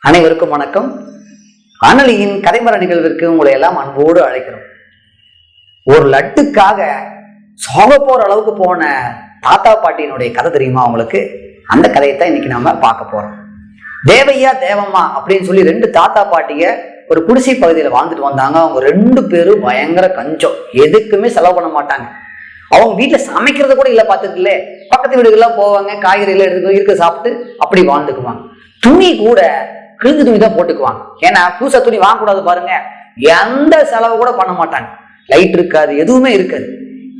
அனைவருக்கும் வணக்கம். அனலியின் கதைமர நிகழ்விற்கு உங்களை எல்லாம் அன்போடு அழைக்கிறோம். ஒரு லட்டுக்காக சோக போற அளவுக்கு போன தாத்தா பாட்டியினுடைய கதை தெரியுமா உங்களுக்கு? அந்த கதையை தான் இன்னைக்கு நாம பார்க்க போறோம். தேவையா தேவம்மா அப்படின்னு சொல்லி ரெண்டு தாத்தா பாட்டிய ஒரு குடிசை பகுதியில் வாழ்ந்துட்டு வந்தாங்க. அவங்க ரெண்டு பேரும் பயங்கர கஞ்சம். எதுக்குமே செலவு பண்ண மாட்டாங்க. அவங்க வீட்டுல சமைக்கிறது கூட இல்லை பார்த்துக்கல பக்கத்து வீடுகள்லாம் போவாங்க காய்கறி எடுத்து இருக்க சாப்பிட்டு அப்படி வாழ்ந்துக்குவாங்க. துணி கூட கிழிஞ்சு துணி தான் போட்டுக்குவாங்க. ஏன்னா புதுசா துணி வாங்கக்கூடாது பாருங்க. எந்த செலவு கூட பண்ண மாட்டாங்க. லைட் இருக்காது எதுவுமே இருக்காது.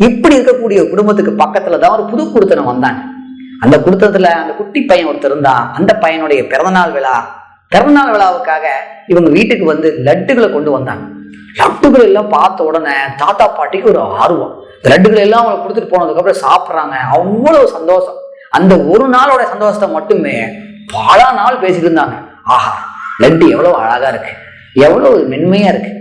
இப்படி இருக்கக்கூடிய குடும்பத்துக்கு பக்கத்துல தான் ஒரு புது குடுத்தனம் வந்தாங்க அந்த குடுத்தத்துல அந்த குட்டி பையன் ஒருத்தர் இருந்தான். அந்த பையனுடைய பிறந்தநாள் விழா. பிறந்தநாள் விழாவுக்காக இவங்க வீட்டுக்கு வந்து லட்டுகளை கொண்டு வந்தாங்க. லட்டுகள் எல்லாம் பார்த்த உடனே தாத்தா பாட்டிக்கு ஒரு ஆர்வம். லட்டுகள் எல்லாம் அவங்க கொடுத்துட்டு போனதுக்கு அப்புறம் சாப்பிட்றாங்க. அவ்வளவு சந்தோஷம். அந்த ஒரு நாளோட சந்தோஷத்தை மட்டுமே பல நாள் பேசிட்டு இருந்தாங்க. ஆஹா லட்டு எவ்வளவு அழகா இருக்கு. எவ்வளவு மென்மையா இருக்கு.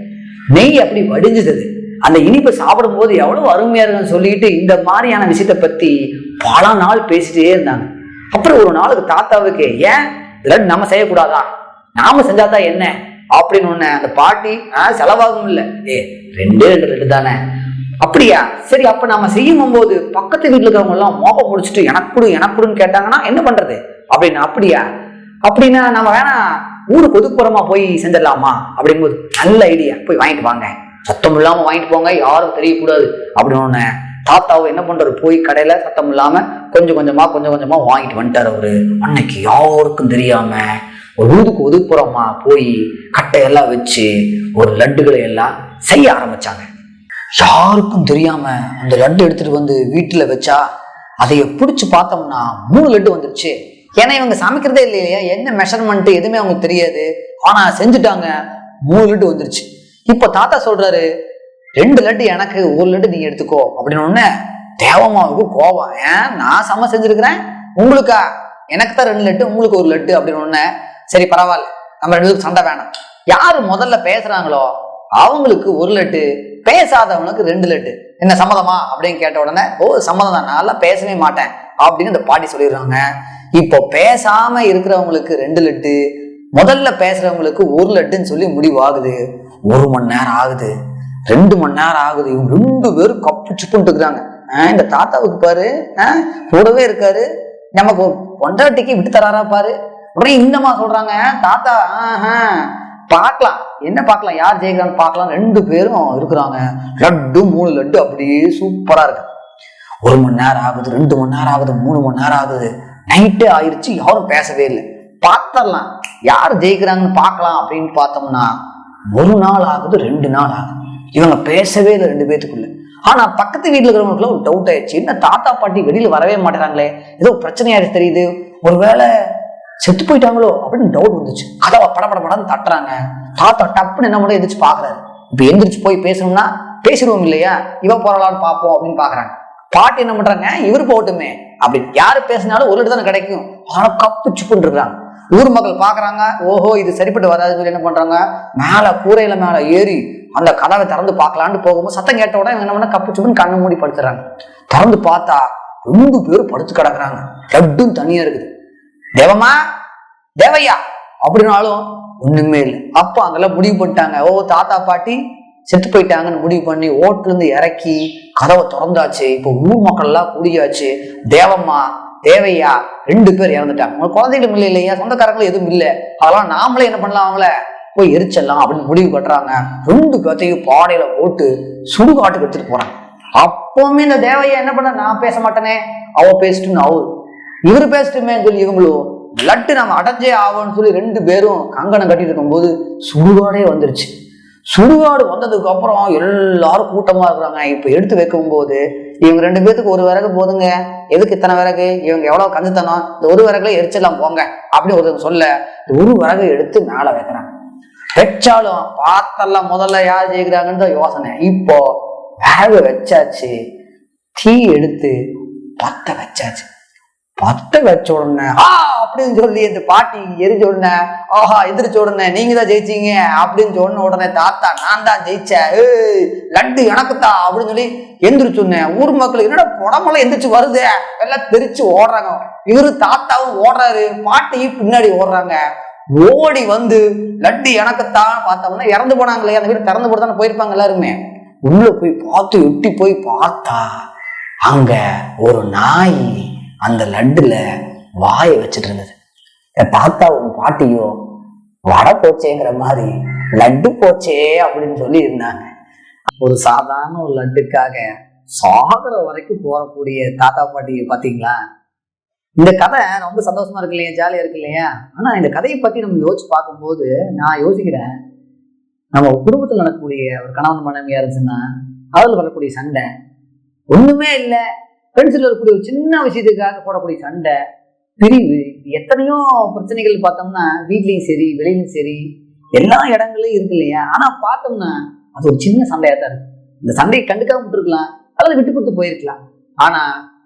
நெய் அப்படி வடிஞ்சுது. அந்த இனிப்பை சாப்பிடும்போது எவ்வளவு அருமையா இருக்குன்னு சொல்லிட்டு இந்த மாதிரியான விஷயத்தை பத்தி பல நாள் பேசிட்டே இருந்தாங்க. அப்புறம் ஒரு நாளுக்கு தாத்தாவுக்கு ஏன்? இதெல்லாம் நம்ம செய்யக்கூடாதா? நாம செஞ்சாதான் என்ன? அப்படின்னு ஒண்ணு அந்த பாட்டி செலவாகும் இல்லை. ஏ ரெண்டே ரெண்டு ரெண்டு தானே? அப்படியா? சரி அப்ப நாம செய்யும் போது பக்கத்து வீட்டுல இருக்கிறவங்க எல்லாம் மோப்பம் முடிச்சுட்டு எனக்கு கொடு எனக்கு கொடுன்னு கேட்டாங்கன்னா என்ன பண்றது? அப்படின்னு அப்படியா? அப்படின்னா நம்ம வேணா ஊருக்கு ஒதுக்குப்புறமா போய் செஞ்சிடலாமா? அப்படிங்கும்போது நல்ல ஐடியா. போய் வாங்கிட்டு வாங்க. சத்தம் இல்லாம வாங்கிட்டு போங்க யாரும் தெரியக்கூடாது. அப்படின்னு ஒண்ணு தாத்தாவை என்ன பண்றாரு? போய் கடையில சத்தம் இல்லாம கொஞ்சம் கொஞ்சமா கொஞ்சம் கொஞ்சமா வாங்கிட்டு வந்துட்டார் அவரு. அன்னைக்கு யாருக்கும் தெரியாம ஒரு ஊதுக்கு ஒதுக்குப்புறமா போய் கட்டையெல்லாம் வச்சு ஒரு லட்டுகளை எல்லாம் செய்ய ஆரம்பிச்சாங்க. யாருக்கும் தெரியாம அந்த லட்டு எடுத்துட்டு வந்து வீட்டுல வச்சா அதை பிடிச்சு பார்த்தோம்னா மூணு லட்டு வந்துருச்சு. ஏன்னா இவங்க சமைக்கிறதே இல்லையா என்ன மெஷர்மெண்ட் எதுவுமே அவங்களுக்கு தெரியாது. ஆனா செஞ்சுட்டாங்க மூணு லட்டு வந்துருச்சு. இப்போ தாத்தா சொல்றாரு ரெண்டு லட்டு எனக்கு ஒரு லட்டு நீ எடுத்துக்கோ. அப்படின்னு ஒண்ணு தேவமாவுக்கு கோவம். ஏன்? நான் சம செஞ்சிருக்கிறேன். உங்களுக்கா? எனக்கு தான் ரெண்டு லட்டு உங்களுக்கு ஒரு லட்டு. அப்படின்னு ஒண்ணு சரி பரவாயில்ல. நம்ம ரெண்டு சண்டை வேணாம். யாரு முதல்ல பேசுறாங்களோ அவங்களுக்கு ஒரு லட்டு பேசாதவனுக்கு ரெண்டு லட்டு. என்ன சம்மதமா? அப்படின்னு கேட்ட உடனே ஓ சம்மதம் தான். நான் பேசவே மாட்டேன். அப்படின்னு இந்த பாட்டி சொல்லிடுறாங்க. இப்போ பேசாம இருக்கிறவங்களுக்கு ரெண்டு லட்டு முதல்ல பேசுறவங்களுக்கு ஒரு லட்டுன்னு சொல்லி முடிவாகுது. ஒரு மணி நேரம் ஆகுது. ரெண்டு மணி நேரம் ஆகுது. இவங்க ரெண்டு பேரும் கப்பு சுப்புன்ட்டு இருக்கிறாங்க. இந்த தாத்தாவுக்கு பாரு. கூடவே இருக்காரு. நமக்கு பொண்டாட்டிக்கு விட்டு தராரா பாரு. உடனே இந்தமா சொல்றாங்க தாத்தா பார்க்கலாம். என்ன பார்க்கலாம்? யார் ஜெயிக்கிறான்னு பார்க்கலாம். ரெண்டு பேரும் இருக்கிறாங்க. லட்டு மூணு லட்டு அப்படியே சூப்பரா இருக்கு. ஒரு மணி நேரம் ஆகுது ரெண்டு மணி நேரம் ஆகுது மூணு மணி நேரம் ஆகுது. நைட்டே ஆயிடுச்சு யாரும் பேசவே இல்லை. பார்த்தரலாம் யார் ஜெயிக்கிறாங்கன்னு பார்க்கலாம் அப்படின்னு பார்த்தோம்னா ஒரு நாள் ஆகுது ரெண்டு நாள் ஆகுது இவங்க பேசவே இல்லை ரெண்டு பேத்துக்குள்ள. ஆனா பக்கத்து வீட்டுல இருக்கிறவங்களுக்குலாம் ஒரு டவுட் ஆயிடுச்சு. என்ன தாத்தா பாட்டி வெளியில வரவே மாட்டேறாங்களே? ஏதோ பிரச்சனையாயிடுச்சு தெரியுது. ஒருவேளை செத்து போயிட்டாங்களோ அப்படின்னு டவுட் வந்துச்சு. கதவை படப்பட படம்னு தட்டுறாங்க. தாத்தா டப்புன்னு என்ன பண்ண எந்திரிச்சு பாக்குறாரு. இப்ப எந்திரிச்சு போய் பேசணும்னா பேசிடுவோம் இல்லையா? இவ போறலான்னு பார்ப்போம் அப்படின்னு பாக்குறாங்க. பாட்டி என்ன பண்றாங்க? இவர் போட்டுமே அப்படி யாரு பேசினாலும் ஒரு இடத்துல கிடைக்கும். ஆனால் கப்பு சுப்புன்னு இருக்கிறாங்க ஊர் மக்கள் பாக்குறாங்க ஓஹோ இது சரிப்பட்டு வராதுன்னு சொல்லி என்ன பண்றாங்க? மேல கூரையில மேல ஏறி அந்த கதவை திறந்து பார்க்கலான்னு போகும்போது சத்தம் கேட்ட உடனே இவங்க என்ன பண்ண கப்பு சுப்புன்னு கண்ணு மூடி படுத்துறாங்க. திறந்து பார்த்தா ரெண்டு பேரும் படுத்து கிடக்குறாங்க. லட்டும் தனியா இருக்குது. தேவமா தேவையா? அப்படின்னாலும் ஒண்ணுமே இல்லை. அப்போ அங்கெல்லாம் முடிவு பண்ணிட்டாங்க. ஓ தாத்தா பாட்டி செத்து போயிட்டாங்கன்னு முடிவு பண்ணி ஓட்டுல இருந்து இறக்கி கதவை திறந்தாச்சு. இப்போ ஊர் மக்கள் எல்லாம் கூடியாச்சு. தேவம்மா தேவையா? ரெண்டு பேர் இறந்துட்டாங்க. உங்க குழந்தைகளும் இல்லை இல்லையா? சொந்தக்காரங்களும் எதுவும் இல்லை. அதெல்லாம் நாமளே என்ன பண்ணலாம் அவங்கள? போய் எரிச்சிடலாம் அப்படின்னு முடிவு கட்டுறாங்க ரெண்டு பேர்த்தையும் பானையில போட்டு சுடுகாட்டுக்கு எடுத்துட்டு போறாங்க. அப்பவுமே இந்த தேவையா என்ன பண்ண? நான் பேச மாட்டேனே. அவ பேசிட்டுன்னு அவரு. இவரு பேசட்டுமேன்னு சொல்லி இவங்களும் லட்டு நம்ம அடைஞ்சே ஆகும்னு சொல்லி ரெண்டு பேரும் கங்கணம் கட்டிட்டு இருக்கும்போது சுடுகாடே வந்துருச்சு. சுடுகாடு வந்ததுக்கு அப்புறம் எல்லாரும் கூட்டமா இருக்கிறாங்க. இப்ப எடுத்து வைக்கும் போது இவங்க ரெண்டு பேத்துக்கு ஒரு விறகு போதுங்க. எதுக்கு இத்தனை விறகு? இவங்க எவ்வளவு கஞ்சுத்தனம் இந்த ஒரு விறகுல எரிச்சிடலாம் போங்க. அப்படின்னு ஒருத்தர் சொல்ல ஒரு விறகு எடுத்து மேல வைக்கிறாங்க வச்சாலும் பார்த்தெல்லாம் முதல்ல யார் ஜெயிக்கிறாங்கன்னு யோசனை. இப்போ வேக வச்சாச்சு தீ எடுத்து பத்த வச்சாச்சு. பத்த வச்ச உடனே ஆ அப்படின்னு சொல்லி இந்த பாட்டி எரிஞ்ச உடனே ஆஹா எந்திரிச்ச உடனே நீங்க தான் ஜெயிச்சீங்க. அப்படின்னு சொன்ன உடனே தாத்தா நான் தான் ஜெயிச்சேன். ஏய் லட்டு எனக்குத்தான் அப்படின்னு சொல்லி எந்திரிச்சு ஊர் மக்கள் என்னடா புடமெல்லாம் எந்திரிச்சு வருது? எல்லாம் தெரிச்சு ஓடுறாங்க. இவரு தாத்தாவும் ஓடுறாரு. பாட்டியும் பின்னாடி ஓடுறாங்க. ஓடி வந்து லட்டு எனக்குத்தான் பார்த்தோம்னா இறந்து போனாங்களே. அந்த வீடு திறந்து போட்டு தானே போயிருப்பாங்க எல்லாருமே. உள்ள போய் பார்த்து எட்டி போய் பார்த்தா அங்க ஒரு நாய் அந்த லட்டுல வாயை வச்சுட்டு இருந்தது. என் தாத்தாவும் பாட்டியும் வடை போச்சேங்கிற மாதிரி லட்டு போச்சே அப்படின்னு சொல்லி இருந்தாங்க. ஒரு சாதாரண ஒரு லட்டுக்காக சாகர வரைக்கும் போறக்கூடிய தாத்தா பாட்டி பாத்தீங்களா? இந்த கதை ரொம்ப சந்தோஷமா இருக்கு இல்லையா? ஜாலியா இருக்கு இல்லையா? ஆனா இந்த கதையை பத்தி நம்ம யோசிச்சு பார்க்கும்போது நான் யோசிக்கிறேன். நம்ம குடும்பத்தில் நடக்கக்கூடிய ஒரு கணவன் மனைவியா இருந்துச்சுன்னா அதில் வரக்கூடிய சண்டை ஒண்ணுமே இல்லை. ஃப்ரெண்ட்ஸில் இருக்கக்கூடிய ஒரு சின்ன விஷயத்துக்காக போடக்கூடிய சண்டை பிரிவு எத்தனையோ பிரச்சனைகள் பார்த்தோம்னா வீட்லயும் சரி வெளியிலும் சரி எல்லா இடங்களையும் இருக்கு இல்லையா? ஆனா பார்த்தோம்னா அது ஒரு சின்ன சண்டையா தான் இருக்கு இந்த சண்டையை கண்டுக்காம விட்டுருக்கலாம் அல்லது விட்டு கொடுத்து போயிருக்கலாம். ஆனா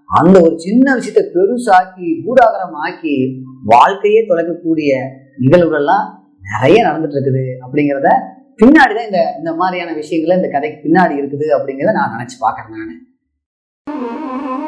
அந்த ஒரு சின்ன விஷயத்த பெருசாக்கி பூடாகரம் ஆக்கி வாழ்க்கையே தொலைக்கக்கூடிய நிகழ்வுகள்லாம் நிறைய நடந்துட்டு இருக்குது அப்படிங்கிறத பின்னாடிதான் இந்த இந்த மாதிரியான விஷயங்கள் இந்த கதைக்கு பின்னாடி இருக்குது அப்படிங்கிறத நான் நினைச்சு பாக்குறேன் நான். Mm-hmm.